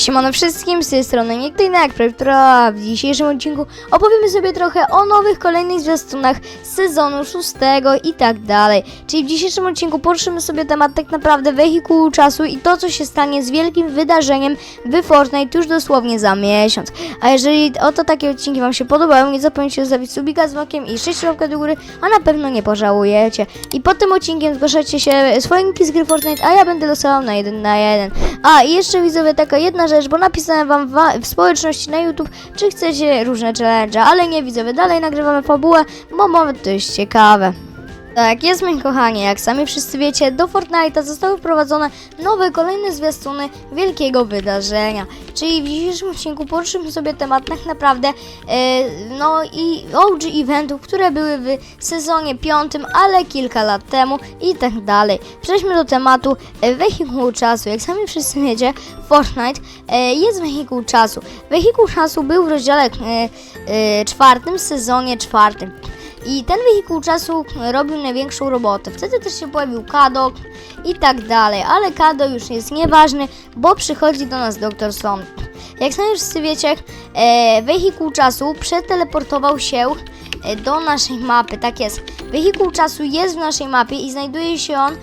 Siemano wszystkim, z tej strony Niektynek, która w dzisiejszym odcinku opowiemy sobie trochę o nowych, kolejnych zwiastunach sezonu szóstego i tak dalej. Czyli w dzisiejszym odcinku poruszymy sobie temat tak naprawdę wehikułu czasu i to, co się stanie z wielkim wydarzeniem w Fortnite już dosłownie za miesiąc. A jeżeli oto takie odcinki Wam się podobają, nie zapomnijcie zostawić subika z makiem i 6 łapkę do góry, a na pewno nie pożałujecie. I pod tym odcinkiem zgłaszacie się niki z gry Fortnite, a ja będę losował na jeden na jeden. A i jeszcze widzowie taka jedna rzecz, bo napisałem wam wa- w społeczności na YouTube, czy chcecie różne challenge, ale nie widzowie, dalej nagrywamy fabułę, bo moment to jest ciekawe. Tak, jest moi kochani, jak sami wszyscy wiecie, do Fortnite'a zostały wprowadzone nowe, kolejne zwiastuny wielkiego wydarzenia. Czyli w dzisiejszym odcinku poruszymy sobie temat tak naprawdę e, no i OG eventów, które były w sezonie piątym, ale kilka lat temu i tak dalej. Przejdźmy do tematu e, wehikułu czasu. Jak sami wszyscy wiecie, Fortnite e, jest wehikuł czasu. Wehikuł czasu był w rozdziale e, e, czwartym, sezonie czwartym. I ten wehikuł czasu robił największą robotę. Wtedy też się pojawił Kado i tak dalej, ale Kado już jest nieważny, bo przychodzi do nas Dr. Stone. Jak sami wszyscy wiecie, e, wehikuł czasu przeteleportował się e, do naszej mapy. Tak jest. Wehikuł czasu jest w naszej mapie i znajduje się on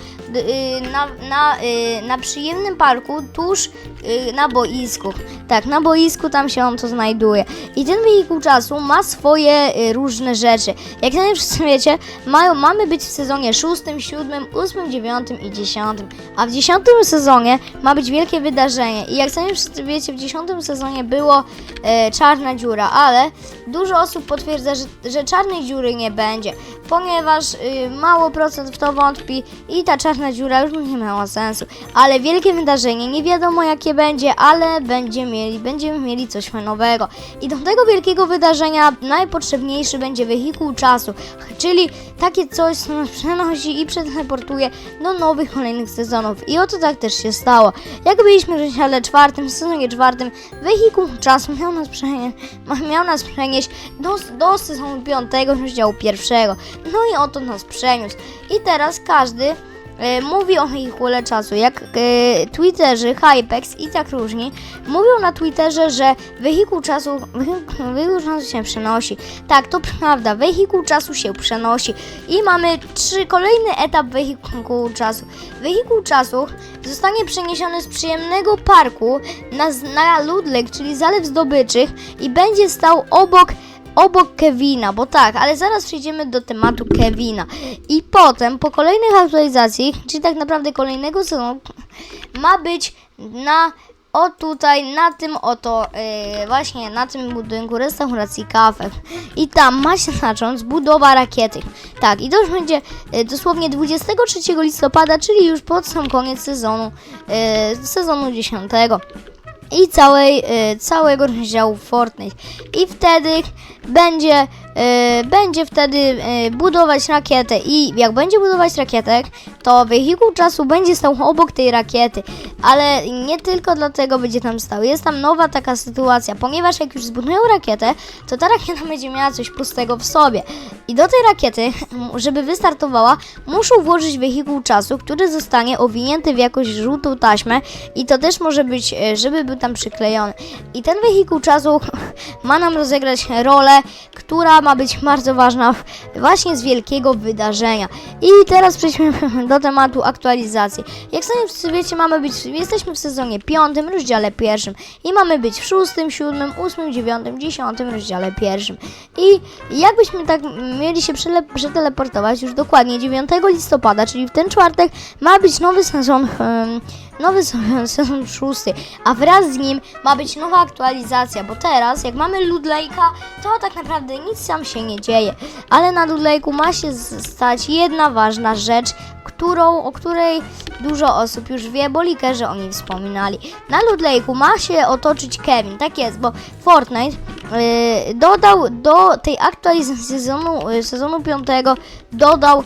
na, na, y, na przyjemnym parku tuż y, na boisku. Tak, na boisku tam się on to znajduje. I ten wehikuł czasu ma swoje y, różne rzeczy. Jak sami wszyscy wiecie, mają, mamy być w sezonie 6, 7, 8, 9 i 10. A w 10 sezonie ma być wielkie wydarzenie. I jak sami wszyscy wiecie, w 10 sezonie było e, czarna dziura, ale dużo osób potwierdza, że, że czarnej dziury nie będzie, ponieważ y, mało procent w to wątpi i ta czarna dziura już nie miała sensu. Ale wielkie wydarzenie, nie wiadomo jakie będzie, ale będziemy mieli, będziemy mieli coś nowego. I do tego wielkiego wydarzenia najpotrzebniejszy będzie wehikuł czasu, czyli takie coś, co nas przenosi i przeteleportuje do nowych, kolejnych sezonów. I oto tak też się stało. Jak byliśmy w rozdziale czwartym, w sezonie czwartym, wehikuł czasu miał nas, przenie- miał nas przenieść do, do sezonu piątego, rozdziału pierwszego. No i oto nas przeniósł. I teraz każdy mówi o wehikule czasu. Jak e, Twitterzy, Hypex i tak różni mówią na Twitterze, że wehikuł czasu, wehikuł, czasu się przenosi. Tak, to prawda, wehikuł czasu się przenosi. I mamy trzy, kolejny etap wehikułu czasu. Wehikuł czasu zostanie przeniesiony z przyjemnego parku na, na Ludlek, czyli Zalew Zdobyczych i będzie stał obok obok Kevina, bo tak, ale zaraz przejdziemy do tematu Kevina. I potem, po kolejnych aktualizacji, czyli tak naprawdę kolejnego sezonu, ma być na o tutaj, na tym oto, yy, właśnie na tym budynku restauracji kafe. I tam ma się zacząć budowa rakiety. Tak, i to już będzie yy, dosłownie 23 listopada, czyli już pod sam koniec sezonu, yy, sezonu 10 i całej, y, całego rozdziału Fortnite. I wtedy będzie, y, będzie wtedy y, budować rakietę i jak będzie budować rakietę, to wehikuł czasu będzie stał obok tej rakiety, ale nie tylko dlatego będzie tam stał. Jest tam nowa taka sytuacja, ponieważ jak już zbudują rakietę, to ta rakieta będzie miała coś pustego w sobie. I do tej rakiety, żeby wystartowała, muszą włożyć wehikuł czasu, który zostanie owinięty w jakąś żółtą taśmę i to też może być, e, żeby tam przyklejony. I ten wehikuł czasu ma nam rozegrać rolę, która ma być bardzo ważna właśnie z wielkiego wydarzenia. I teraz przejdźmy do tematu aktualizacji. Jak sami wszyscy wiecie, mamy być, jesteśmy w sezonie piątym, rozdziale pierwszym i mamy być w szóstym, siódmym, ósmym, dziewiątym, dziesiątym rozdziale pierwszym. I jakbyśmy tak mieli się przeteleportować już dokładnie 9 listopada, czyli w ten czwartek ma być nowy sezon, em, nowy se- sezon szósty, a wraz z nim ma być nowa aktualizacja, bo teraz jak mamy Ludlejka, to tak naprawdę nic tam się nie dzieje, ale na Ludlejku ma się stać jedna ważna rzecz, którą, o której dużo osób już wie, bo likerzy o niej wspominali. Na Ludlejku ma się otoczyć Kevin, tak jest, bo Fortnite yy, dodał do tej aktualizacji sezonu, yy, sezonu 5 dodał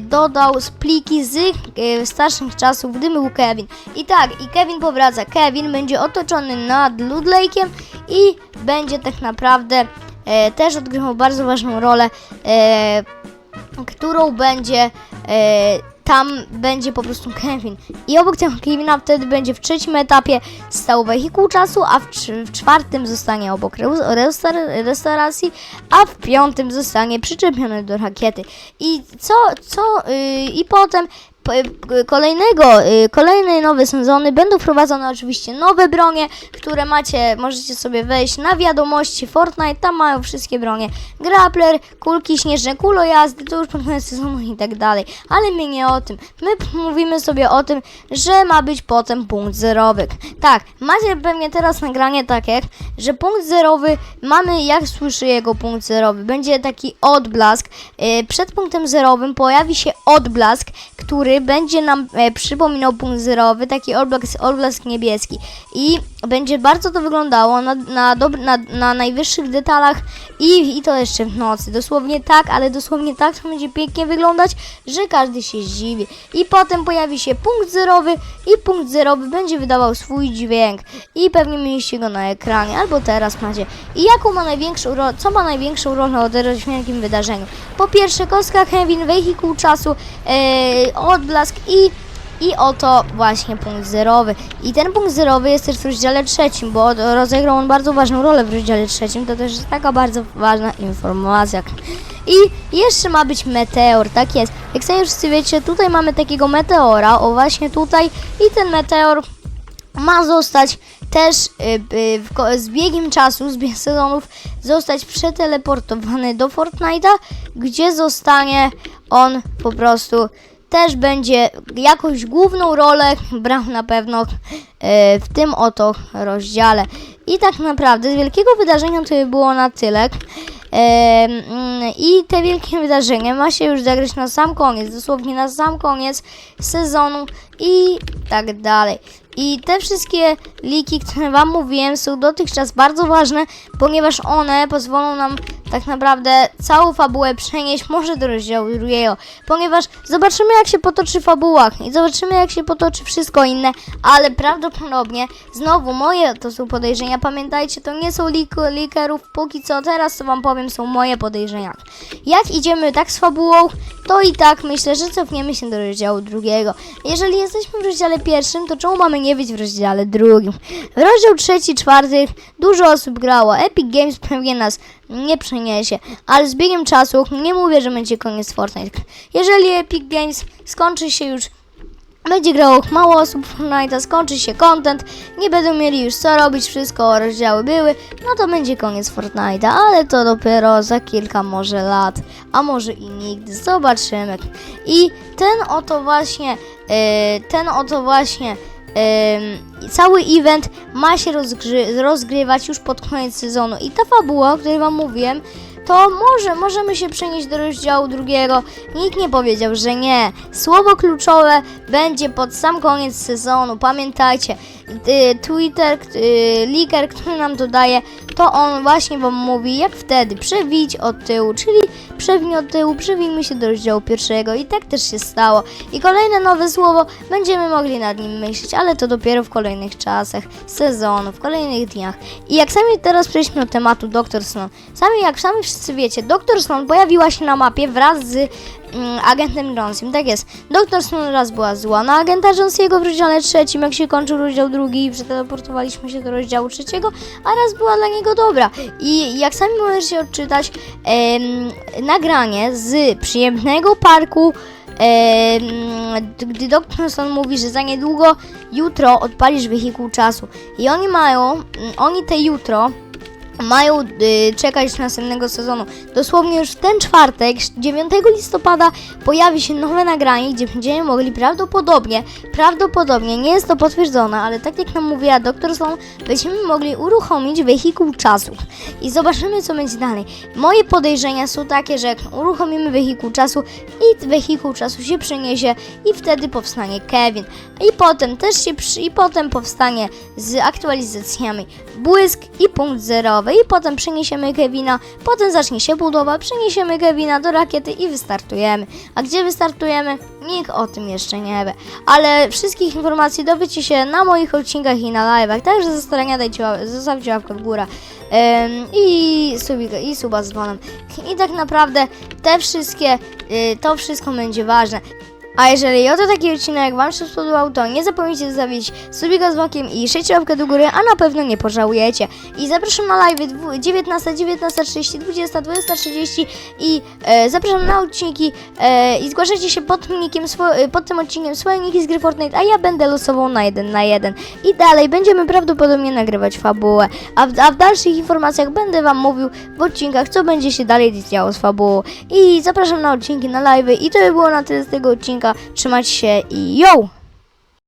dodał spliki z yy, starszych czasów, gdy był Kevin. I tak, i Kevin powraca. Kevin będzie otoczony nad Ludlejkiem i będzie tak naprawdę e, też odgrywał bardzo ważną rolę, którą będzie tam będzie po prostu Kevin. I obok tego Kevina wtedy będzie w trzecim etapie stał wehikuł czasu, a w, w czwartym zostanie obok restaur- restauracji, a w piątym zostanie przyczepiony do rakiety. I co, co, yy, i potem kolejnego, y, kolejne nowe sezony. Będą wprowadzone oczywiście nowe bronie, które macie, możecie sobie wejść na wiadomości Fortnite, tam mają wszystkie bronie, grappler, kulki śnieżne, kulojazdy, to już pod sezonu i tak dalej, ale my nie o tym, my mówimy sobie o tym, że ma być potem punkt zerowy. Tak, macie pewnie teraz nagranie takie, że punkt zerowy, mamy jak słyszy jego punkt zerowy, będzie taki odblask, y, przed punktem zerowym pojawi się odblask, który będzie nam e, przypominał punkt zerowy, taki odblask, niebieski. I będzie bardzo to wyglądało na, na, dob- na, na najwyższych detalach i, i to jeszcze w nocy. Dosłownie tak, ale dosłownie tak to będzie pięknie wyglądać, że każdy się zdziwi. I potem pojawi się punkt zerowy i punkt zerowy będzie wydawał swój dźwięk. I pewnie mieliście go na ekranie, albo teraz macie. I jaką ma największą co ma największą rolę o teraz wielkim wydarzeniu? Po pierwsze, kostka Kevin, wehikuł czasu, e, odblask i i oto właśnie punkt zerowy. I ten punkt zerowy jest też w rozdziale trzecim, bo rozegrał on bardzo ważną rolę w rozdziale trzecim. To też jest taka bardzo ważna informacja. I jeszcze ma być meteor, tak jest. Jak sami wszyscy wiecie, tutaj mamy takiego meteora, o właśnie tutaj. I ten meteor ma zostać też y, y, z biegiem czasu, z biegiem sezonów, zostać przeteleportowany do Fortnite'a, gdzie zostanie on po prostu też będzie jakąś główną rolę brał na pewno y, w tym oto rozdziale. I tak naprawdę z wielkiego wydarzenia to by było na tyle. Em, mm, I te wielkie wydarzenie ma się już zagrać na sam koniec, dosłownie na sam koniec sezonu i tak dalej. I te wszystkie liki, które Wam mówiłem, są dotychczas bardzo ważne, ponieważ one pozwolą nam tak naprawdę całą fabułę przenieść może do rozdziału drugiego, ponieważ zobaczymy jak się potoczy fabuła i zobaczymy jak się potoczy wszystko inne, ale prawdopodobnie znowu moje to są podejrzenia, pamiętajcie, to nie są lik likerów, póki co teraz co Wam powiem są moje podejrzenia. Jak idziemy tak z fabułą, to i tak myślę, że cofniemy się do rozdziału drugiego. Jeżeli jesteśmy w rozdziale pierwszym, to czemu mamy nie być w rozdziale drugim? Rozdział trzeci, czwarty dużo osób grało. Epic Games pewnie nas nie przeniesie, ale z biegiem czasu nie mówię, że będzie koniec Fortnite. Jeżeli Epic Games skończy się już będzie grało mało osób w Fortnite'a, skończy się content, nie będą mieli już co robić, wszystko rozdziały były, no to będzie koniec Fortnite'a, ale to dopiero za kilka może lat, a może i nigdy, zobaczymy. I ten oto właśnie, e, ten oto właśnie cały event ma się rozgry- rozgrywać już pod koniec sezonu i ta fabuła, o której wam mówiłem, to może możemy się przenieść do rozdziału drugiego. Nikt nie powiedział, że nie. Słowo kluczowe będzie pod sam koniec sezonu. Pamiętajcie, Twitter, y, leaker, który nam to daje, to on właśnie wam mówi, jak wtedy przewić od tyłu, czyli przewiń od tyłu, przewijmy się do rozdziału pierwszego i tak też się stało. I kolejne nowe słowo, będziemy mogli nad nim myśleć, ale to dopiero w kolejnych czasach, sezonu, w kolejnych dniach. I jak sami teraz przejdźmy do tematu Dr. Stone. Sami, jak sami wszyscy wiecie, Dr. Stone pojawiła się na mapie wraz z mm, agentem Jonesem. Tak jest. Dr. Stone raz była zła na agenta Jonesiego w rozdziale trzecim, jak się kończył rozdział drugi przeteleportowaliśmy się do rozdziału trzeciego, a raz była dla niego dobra. I jak sami możecie odczytać, nagranie z przyjemnego parku gdy Dr. Stone mówi, że za niedługo jutro odpalisz wehikuł czasu. I oni mają, mm, oni te jutro mają y, czekać następnego sezonu. Dosłownie już w ten czwartek, 9 listopada, pojawi się nowe nagranie, gdzie będziemy mogli prawdopodobnie, prawdopodobnie, nie jest to potwierdzone, ale tak jak nam mówiła Dr. Stone, będziemy mogli uruchomić wehikuł czasu. I zobaczymy, co będzie dalej. Moje podejrzenia są takie, że jak uruchomimy wehikuł czasu i wehikuł czasu się przeniesie i wtedy powstanie Kevin. I potem też się przy... i potem powstanie z aktualizacjami błysk i punkt zerowy i potem przeniesiemy Kevina, potem zacznie się budowa, przeniesiemy Kevina do rakiety i wystartujemy. A gdzie wystartujemy? Nikt o tym jeszcze nie wie. Ale wszystkich informacji dowiecie się na moich odcinkach i na live'ach, także ze starania dajcie, zostawcie łapkę w górę i, subika, i suba z dzwonem. I tak naprawdę te wszystkie, y, to wszystko będzie ważne. A jeżeli oto taki odcinek Wam się spodobał, to nie zapomnijcie zostawić subika z dzwonkiem i 6 łapkę do góry, a na pewno nie pożałujecie. I zapraszam na live dwu- 19, 19.30, 20, 20.30 i e, zapraszam na odcinki e, i zgłaszajcie się pod, e, pod tym odcinkiem swoje niki z gry Fortnite, a ja będę losował na jeden na jeden. I dalej będziemy prawdopodobnie nagrywać fabułę, a w, a w dalszych informacjach będę Wam mówił w odcinkach, co będzie się dalej działo z fabułą. I zapraszam na odcinki, na live i to by było na tyle z tego odcinka. Trzymajcie się i yo!